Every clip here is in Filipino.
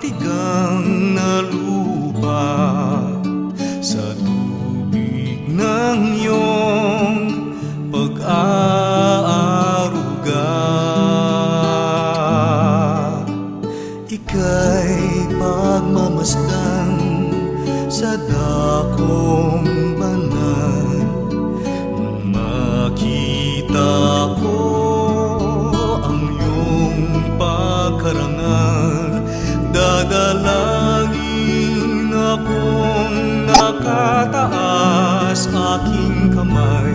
parang tigang na lupa Sa tubig ng iyong pag-aaruga. Ika'y pagmamasdan sa dakong banal. Nang makita ko ang iyong pagkarangal aking kamay.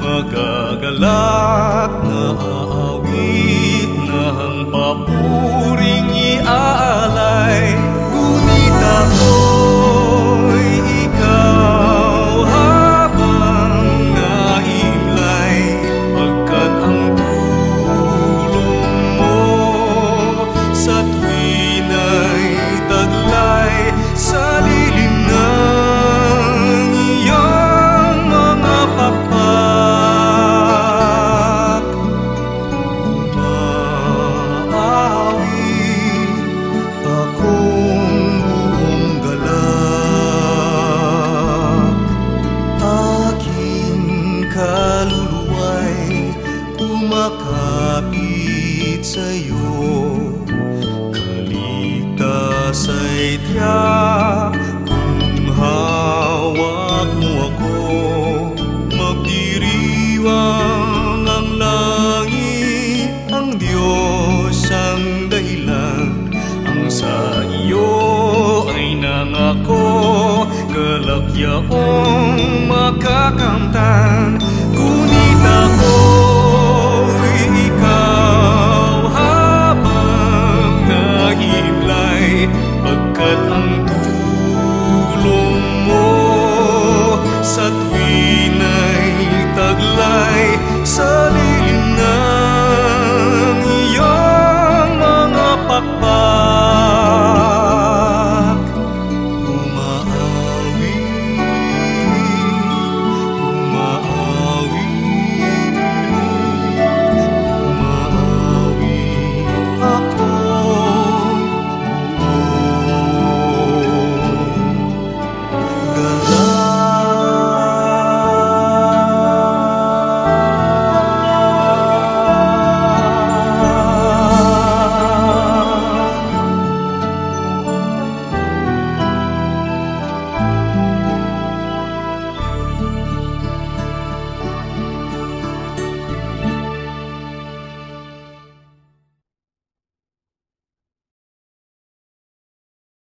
Magagalak na aawit umakapit sa'yo. Kaligtas ay tiyak kung hawak mo ako Magdiriwang ang langit Ang Diyos ang dahilan. Ang sa iyo ay nangako Galak yaong makakamtan way.